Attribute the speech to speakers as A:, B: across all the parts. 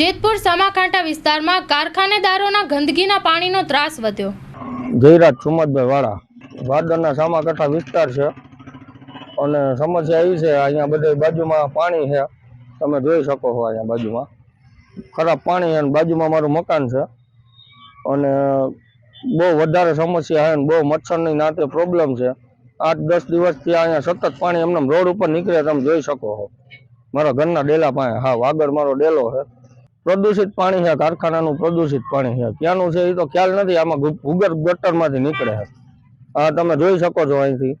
A: જેતપુર સામાકાંઠા વિસ્તારમાં કારખાનેદારોના ગંદકીના પાણીનો ત્રાસ વધ્યો.
B: જયરાજ સુમતભાઈ વાળા વાદળના સામાકાંઠા વિસ્તાર છે. અને સમસ્યા એવી છે, અહીંયા બધે બાજુમાં પાણી છે. તમે જોઈ શકો છો અહીંયા બાજુમાં. ખરાબ પાણી અને બાજુમાં મારું મકાન છે. અને બહુ વધારે સમસ્યા છે બહુ મચ્છરની નાતે પ્રોબ્લેમ છે. આઠ દસ દિવસથી અહીંયા સતત પાણી એમને રોડ ઉપર નીકળે તમે જોઈ શકો છો. મારા ઘરના ડેલા પાસે, હા આગળ મારો ડેલો છે. પ્રદૂષિત પાણી છે, કારખાનાનું પ્રદૂષિત પાણી છે. ક્યાંનું છે એ તો ખ્યાલ નથી, આમાં ભૂગર્ભ ગટરમાંથી નીકળે છે. આ તમે જોઈ શકો છો અહીંથી.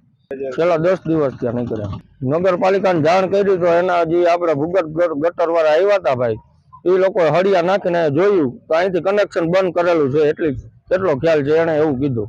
B: છેલ્લા દસ દિવસ ત્યાં નીકળે નગરપાલિકાને જાણ કરી તો એના જે આપણે ભૂગર્ભ ગટરવાળા આવ્યા હતા ભાઈ, એ લોકો હળિયા નાખીને જોયું. તો અહીંથી કનેક્શન બંધ કરેલું છે, એટલી એટલો ખ્યાલ છે એણે એવું કીધું.